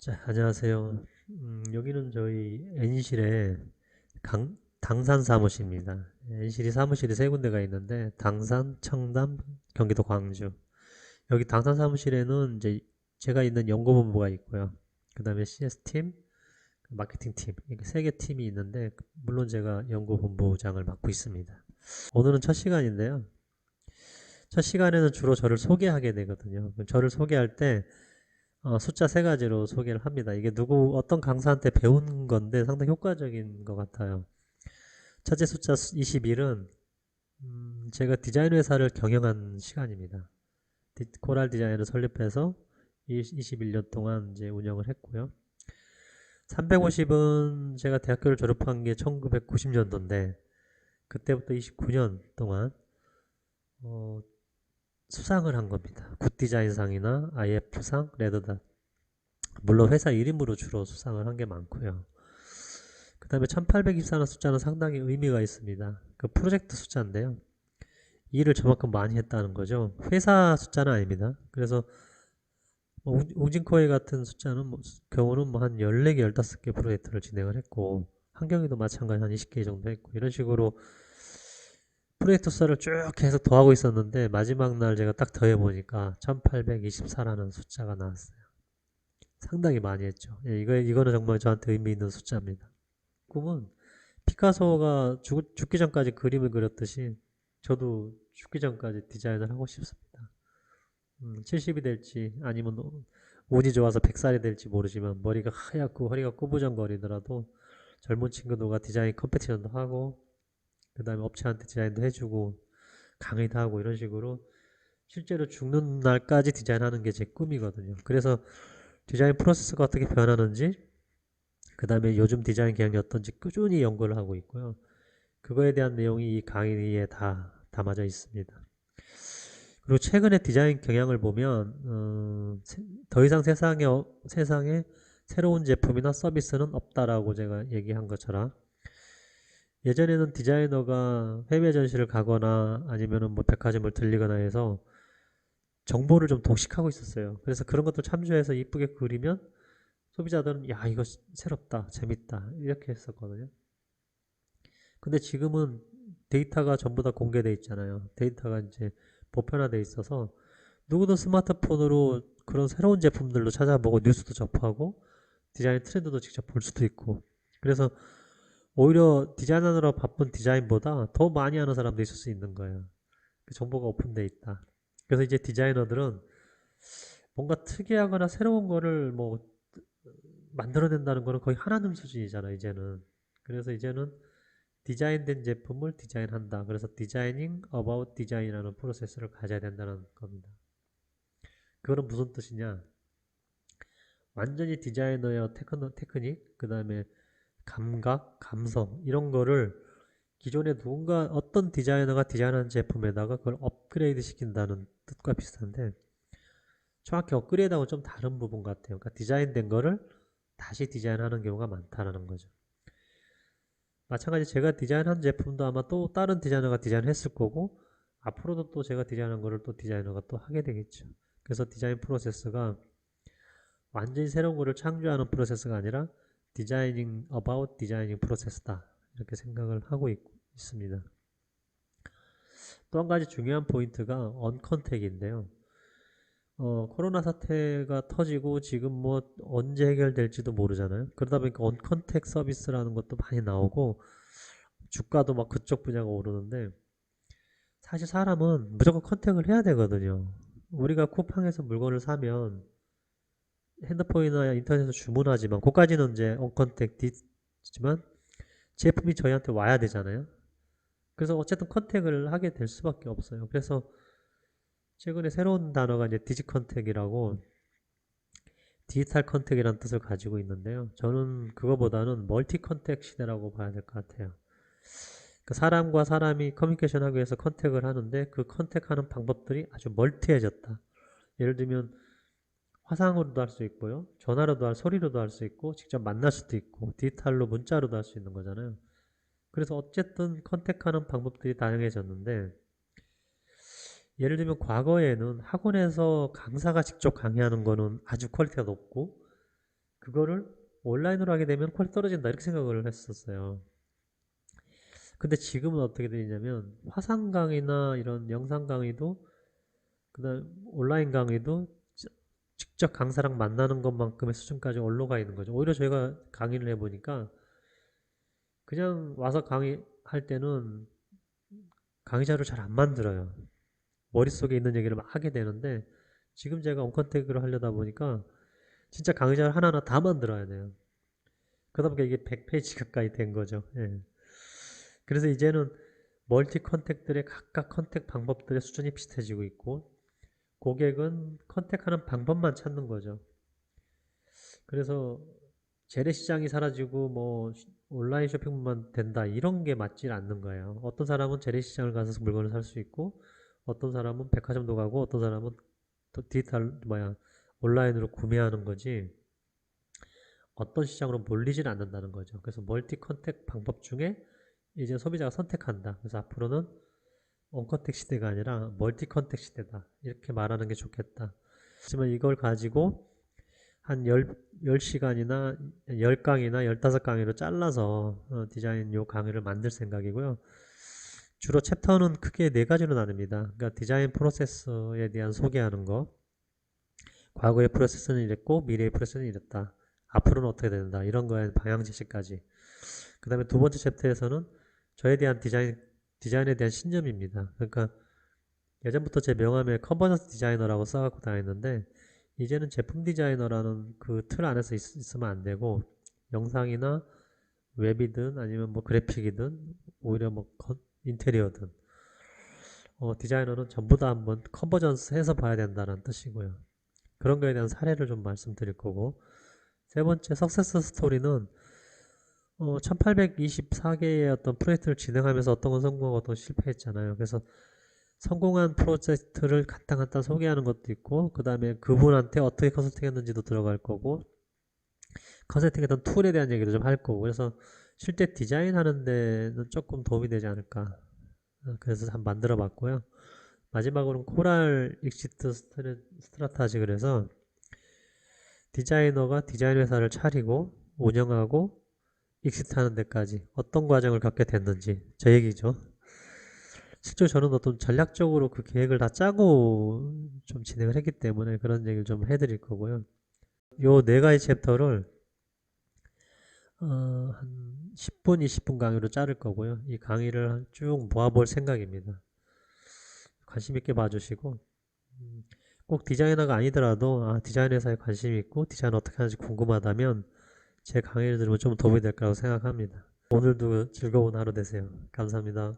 자, 안녕하세요. 음, 여기는 저희 N실의 강, 당산 사무실입니다. N실이 사무실이 세 군데가 있는데 당산, 청담, 경기도 광주. 여기 당산 사무실에는 이제 제가 있는 연구본부가 있고요. 그 다음에 CS팀, 마케팅팀 이렇게 세 개 팀이 있는데 물론 제가 연구본부장을 맡고 있습니다. 오늘은 첫 시간인데요. 첫 시간에는 주로 저를 소개하게 되거든요. 저를 소개할 때 어, 숫자 세 가지로 소개를 합니다. 이게 누구 어떤 강사한테 배운 건데 상당히 효과적인 것 같아요. 첫째 숫자 21은 음, 제가 디자인 회사를 경영한 시간입니다. 디, 코랄 디자인을 설립해서 21년 동안 이제 운영을 했고요. 350은 제가 대학교를 졸업한 게 1990년도인데 그때부터 29년 동안 어, 수상을 한 겁니다. 굿디자인상이나 IF상, 레드닷. 물론 회사 이름으로 주로 수상을 한 게 많고요. 그 다음에 1824라는 숫자는 상당히 의미가 있습니다. 그 프로젝트 숫자인데요. 일을 저만큼 많이 했다는 거죠. 회사 숫자는 아닙니다. 그래서 뭐 웅진코에 같은 숫자는 뭐 경우는 뭐 한 14개, 15개 프로젝트를 진행을 했고 한경이도 마찬가지 한 20개 정도 했고 이런 식으로 숫자를 쭉 계속 더하고 있었는데 마지막 날 제가 딱 더해보니까 1824라는 숫자가 나왔어요. 상당히 많이 했죠. 예, 이거, 이거는 정말 저한테 의미 있는 숫자입니다. 꿈은 피카소가 죽, 죽기 전까지 그림을 그렸듯이 저도 죽기 전까지 디자인을 하고 싶습니다. 음, 70이 될지 아니면 운이 좋아서 100살이 될지 모르지만 머리가 하얗고 허리가 꾸부정거리더라도 젊은 친구들과 디자인 컴페티션도 하고 그 다음에 업체한테 디자인도 해주고 강의도 하고 이런 식으로 실제로 죽는 날까지 디자인하는 게 제 꿈이거든요. 그래서 디자인 프로세스가 어떻게 변하는지 그 다음에 요즘 디자인 개혁이 어떤지 꾸준히 연구를 하고 있고요. 그거에 대한 내용이 이 강의에 다 담아져 있습니다. 그리고 최근에 디자인 경향을 보면 어, 더 이상 세상에 세상에 새로운 제품이나 서비스는 없다라고 제가 얘기한 것처럼 예전에는 디자이너가 해외 전시를 가거나 아니면은 뭐 백화점을 들리거나 해서 정보를 좀 독식하고 있었어요. 그래서 그런 것도 참조해서 이쁘게 그리면 소비자들은 야 이거 새롭다 재밌다 이렇게 했었거든요. 근데 지금은 데이터가 전부 다 공개돼 있잖아요. 데이터가 이제 보편화돼 있어서 누구든 스마트폰으로 그런 새로운 제품들도 찾아보고 뉴스도 접하고 디자인 트렌드도 직접 볼 수도 있고 그래서 오히려 디자인하느라 바쁜 디자인보다 더 많이 하는 사람도 있을 수 있는 거예요. 그 정보가 오픈되어 있다. 그래서 이제 디자이너들은 뭔가 특이하거나 새로운 거를 뭐 만들어낸다는 거는 거의 하나님 수준이잖아 이제는. 그래서 이제는 디자인된 제품을 디자인한다. 그래서 디자이닝 about 디자인이라는 프로세스를 가져야 된다는 겁니다. 그거는 무슨 뜻이냐? 완전히 디자이너의 테크노, 테크닉, 그 다음에 감각, 감성 이런 거를 기존에 누군가 어떤 디자이너가 디자인한 제품에다가 그걸 업그레이드 시킨다는 뜻과 비슷한데 정확히 업그레이드하고 좀 다른 부분 같아요. 그러니까 디자인된 거를 다시 디자인하는 경우가 많다라는 거죠. 마찬가지 제가 디자인한 제품도 아마 또 다른 디자이너가 디자인했을 거고 앞으로도 또 제가 디자인한 거를 또 디자이너가 또 하게 되겠죠. 그래서 디자인 프로세스가 완전히 새로운 거를 창조하는 프로세스가 아니라 디자이닝 about 디자이닝 프로세스다 이렇게 생각을 하고 있, 습니다 또 한 가지 중요한 포인트가 언컨택인데요. 어, 코로나 사태가 터지고 지금 뭐 언제 해결될지도 모르잖아요. 그러다 보니까 언컨택 서비스라는 것도 많이 나오고 주가도 막 그쪽 분야가 오르는데 사실 사람은 무조건 컨택을 해야 되거든요. 우리가 쿠팡에서 물건을 사면 핸드폰이나 인터넷에서 주문하지만 그까지는 이제 언컨택 디지만 제품이 저희한테 와야 되잖아요. 그래서 어쨌든 컨택을 하게 될 수밖에 없어요. 그래서 최근에 새로운 단어가 이제 디지 컨택이라고 디지털 컨택이라는 뜻을 가지고 있는데요. 저는 그거보다는 멀티 컨택 시대라고 봐야 될 것 같아요. 그 사람과 사람이 커뮤니케이션 하기 위해서 컨택을 하는데 그 컨택하는 방법들이 아주 멀티해졌다. 예를 들면 화상으로도 할 수 있고요. 전화로도 할, 소리로도 할 수 있고, 직접 만날 수도 있고, 디지털로 문자로도 할 수 있는 거잖아요. 그래서 어쨌든 컨택하는 방법들이 다양해졌는데, 예를 들면 과거에는 학원에서 강사가 직접 강의하는 거는 아주 퀄리티가 높고, 그거를 온라인으로 하게 되면 퀄리티 떨어진다 이렇게 생각을 했었어요. 근데 지금은 어떻게 되냐면 화상 강의나 이런 영상 강의도 그 다음 온라인 강의도 지- 직접 강사랑 만나는 것만큼의 수준까지 올라가 있는 거죠. 오히려 저희가 강의를 해보니까 그냥 와서 강의할 때는 강의 자료를 잘안 만들어요. 머릿속에 있는 얘기를 막 하게 되는데 지금 제가 온컨택으로 하려다 보니까 진짜 강의 자료 하나하나 다 만들어야 돼요. 그러다 보니까 이게 100페이지 가까이 된 거죠. 예. 그래서 이제는 멀티 컨택들의 각각 컨택 방법들의 수준이 비슷해지고 있고 고객은 컨택하는 방법만 찾는 거죠. 그래서 재래시장이 사라지고 뭐 시- 온라인 쇼핑만 된다 이런 게 맞질 않는 거예요. 어떤 사람은 재래시장을 가서 물건을 살 수 있고 어떤 사람은 백화점도 가고 어떤 사람은 또 디지털 뭐야 온라인으로 구매하는 거지 어떤 시장으로 몰리질 않는다는 거죠. 그래서 멀티 컨택 방법 중에 이제 소비자가 선택한다. 그래서 앞으로는 원컨택 시대가 아니라 멀티 컨택 시대다. 이렇게 말하는 게 좋겠다. 하지만 이걸 가지고 한 10, 10 시간이나 10강이나 15강의로 잘라서 어, 디자인 요 강의를 만들 생각이고요. 주로 챕터는 크게 네 가지로 나눕니다. 그러니까 디자인 프로세스에 대한 소개하는 거, 과거의 프로세스는 이랬고 미래의 프로세스는 이랬다. 앞으로는 어떻게 된다. 이런 거에 방향 제시까지. 그 다음에 두 번째 챕터에서는 저에 대한 디자인, 디자인에 대한 신념입니다. 그러니까 예전부터 제 명함에 컨버전스 디자이너라고 써갖고 다녔는데 이제는 제품 디자이너라는 그 틀 안에서 있, 있으면 안 되고 영상이나 웹이든 아니면 뭐 그래픽이든 오히려 뭐 컨- 인테리어든 어, 디자이너는 전부 다 한번 컨버전스 해서 봐야 된다는 뜻이고요. 그런 거에 대한 사례를 좀 말씀드릴 거고 세 번째 석세스 스토리는 어, 1824개의 어떤 프로젝트를 진행하면서 어떤 건 성공하고 어떤 건 실패했잖아요. 그래서 성공한 프로젝트를 간단 간단 소개하는 것도 있고 그 다음에 그분한테 어떻게 컨설팅 했는지도 들어갈 거고 컨설팅 했던 툴에 대한 얘기도 좀 할 거고 그래서 실제 디자인 하는 데는 조금 도움이 되지 않을까 어, 그래서 한번 만들어 봤고요. 마지막으로는 코랄 익시트 스트라타지 그래서 디자이너가 디자인 회사를 차리고 운영하고 익시트하는 데까지 어떤 과정을 갖게 됐는지 저 얘기죠. 실제로 저는 어떤 전략적으로 그 계획을 다 짜고 좀 진행을 했기 때문에 그런 얘기를 좀 해드릴 거고요. 요 네 가지 챕터를 어, 한 10분, 20분 강의로 자를 거고요. 이 강의를 쭉 모아볼 생각입니다. 관심 있게 봐주시고 음, 꼭 디자이너가 아니더라도 아, 디자인 회사에 관심이 있고 디자인 어떻게 하는지 궁금하다면 제 강의를 들으면 좀 도움이 될 거라고 생각합니다. 오늘도 즐거운 하루 되세요. 감사합니다.